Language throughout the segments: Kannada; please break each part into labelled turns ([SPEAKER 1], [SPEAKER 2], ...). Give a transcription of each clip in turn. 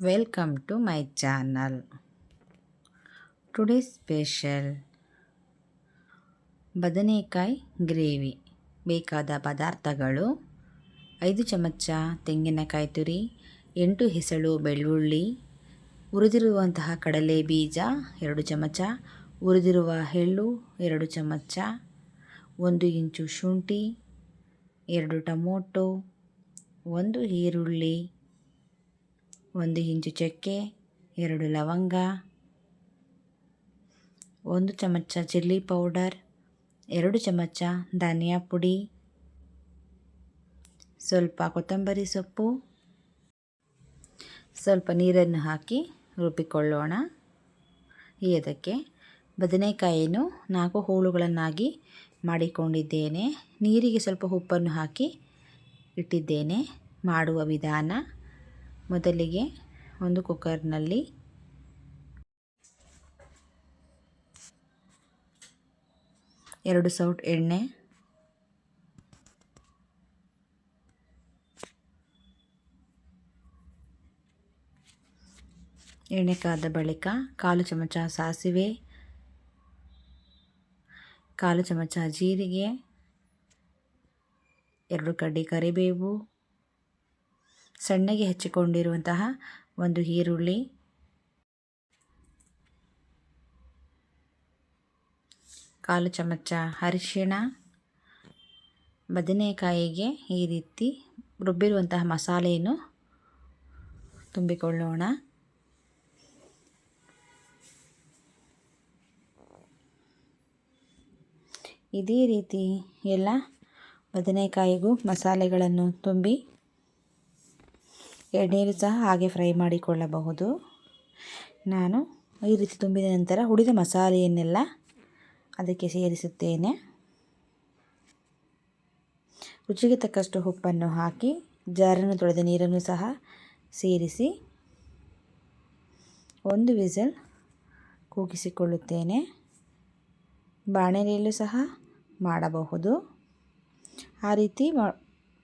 [SPEAKER 1] Welcome to my channel today special ಬದನೆಕಾಯಿ ಗ್ರೇವಿ. ಬೇಕಾದ ಪದಾರ್ಥಗಳು ಐದು ಚಮಚ ತೆಂಗಿನಕಾಯಿ ತುರಿ, ಎಂಟು ಹೆಸಳು ಬೆಳ್ಳುಳ್ಳಿ, ಹುರಿದಿರುವಂತಹ ಕಡಲೆ ಬೀಜ ಎರಡು ಚಮಚ, ಹುರಿದಿರುವ ಎಳ್ಳು ಎರಡು ಚಮಚ, ಒಂದು ಇಂಚು ಶುಂಠಿ, ಎರಡು ಟೊಮೊಟೊ, ಒಂದು ಈರುಳ್ಳಿ ಒಂದು ಇಂಚು ಚಕ್ಕೆ, ಎರಡು ಲವಂಗ, ಒಂದು ಚಮಚ ಚಿಲ್ಲಿ ಪೌಡರ್, ಎರಡು ಚಮಚ ಧನಿಯಾ ಪುಡಿ, ಸ್ವಲ್ಪ ಕೊತ್ತಂಬರಿ ಸೊಪ್ಪು, ಸ್ವಲ್ಪ ನೀರನ್ನು ಹಾಕಿ ರುಬ್ಬಿಕೊಳ್ಳೋಣ. ಇದಕ್ಕೆ ಬದನೆಕಾಯಿಯನ್ನು ನಾಲ್ಕು ಹೋಳುಗಳನ್ನಾಗಿ ಮಾಡಿಕೊಂಡಿದ್ದೇನೆ. ನೀರಿಗೆ ಸ್ವಲ್ಪ ಉಪ್ಪನ್ನು ಹಾಕಿ ಇಟ್ಟಿದ್ದೇನೆ. ಮಾಡುವ ವಿಧಾನ ಮೊದಲಿಗೆ ಒಂದು ಕುಕ್ಕರ್ನಲ್ಲಿ ಎರಡು ಸೌಟ್ ಎಣ್ಣೆ ಎಣ್ಣೆ ಕಾದ ಬಳಿಕ ಕಾಲು ಚಮಚ ಸಾಸಿವೆ, ಕಾಲು ಚಮಚ ಜೀರಿಗೆ, ಎರಡು ಕಡ್ಡಿ ಕರಿಬೇವು ಸಣ್ಣಗೆ ಹೆಚ್ಚಿಕೊಂಡಿರುವಂತಹ ಒಂದು ಈರುಳ್ಳಿ. ಕಾಲು ಚಮಚ ಅರಿಶಿಣ. ಬದನೆಕಾಯಿಗೆ ಈ ರೀತಿ ರುಬ್ಬಿರುವಂತಹ ಮಸಾಲೆಯನ್ನು ತುಂಬಿಕೊಳ್ಳೋಣ. ಇದೇ ರೀತಿ ಎಲ್ಲ ಬದನೆಕಾಯಿಗೂ ಮಸಾಲೆಗಳನ್ನು ತುಂಬಿ ಎಣ್ಣೆಯಲ್ಲಿ ಸಹ ಹಾಗೆ ಫ್ರೈ ಮಾಡಿಕೊಳ್ಳಬಹುದು. ನಾನು ಈ ರೀತಿ ತುಂಬಿದ ನಂತರ ಹುಡಿದ ಮಸಾಲೆಯನ್ನೆಲ್ಲ ಅದಕ್ಕೆ ಸೇರಿಸುತ್ತೇನೆ. ರುಚಿಗೆ ತಕ್ಕಷ್ಟು ಉಪ್ಪನ್ನು ಹಾಕಿ ಜಾರನ್ನು ತೊಳೆದ ನೀರನ್ನು ಸಹ ಸೇರಿಸಿ ಒಂದು ವಿಸಲ್ ಕೂಗಿಸಿಕೊಳ್ಳುತ್ತೇನೆ. ಬಾಣಲೆಯಲ್ಲೂ ಸಹ ಮಾಡಬಹುದು. ಆ ರೀತಿ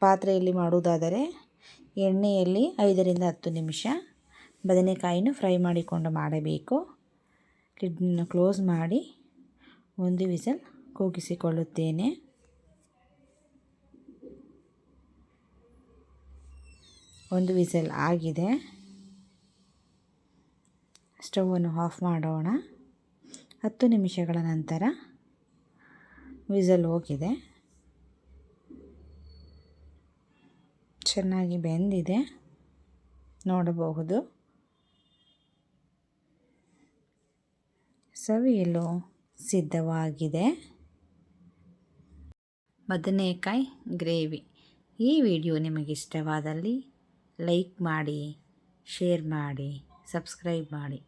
[SPEAKER 1] ಪಾತ್ರೆಯಲ್ಲಿ ಮಾಡುವುದಾದರೆ ಎಣ್ಣೆಯಲ್ಲಿ ಐದರಿಂದ ಹತ್ತು ನಿಮಿಷ ಬದನೆಕಾಯಿನೂ ಫ್ರೈ ಮಾಡಿಕೊಂಡು ಮಾಡಬೇಕು. ಲಿಡ್ನ ಕ್ಲೋಸ್ ಮಾಡಿ ಒಂದು ವಿಸಲ್ ಕೂಗಿಸಿಕೊಳ್ಳುತ್ತೇನೆ. ಒಂದು ವಿಸಲ್ ಆಗಿದೆ. ಸ್ಟವನ್ನು ಆಫ್ ಮಾಡೋಣ. ಹತ್ತು ನಿಮಿಷಗಳ ನಂತರ ವಿಸಲ್ ಹೋಗಿದೆ. ಚೆನ್ನಾಗಿ ಬೆಂದಿದೆ. ನೋಡಬಹುದು. ಸವಿಯಲು ಸಿದ್ಧವಾಗಿದೆ. ಬದನೆಕಾಯಿ ಗ್ರೇವಿ. ಈ ವಿಡಿಯೋ ನಿಮಗೆ ಇಷ್ಟವಾದಲ್ಲಿ ಲೈಕ್ ಮಾಡಿ, ಶೇರ್ ಮಾಡಿ, ಸಬ್ಸ್ಕ್ರೈಬ್ ಮಾಡಿ.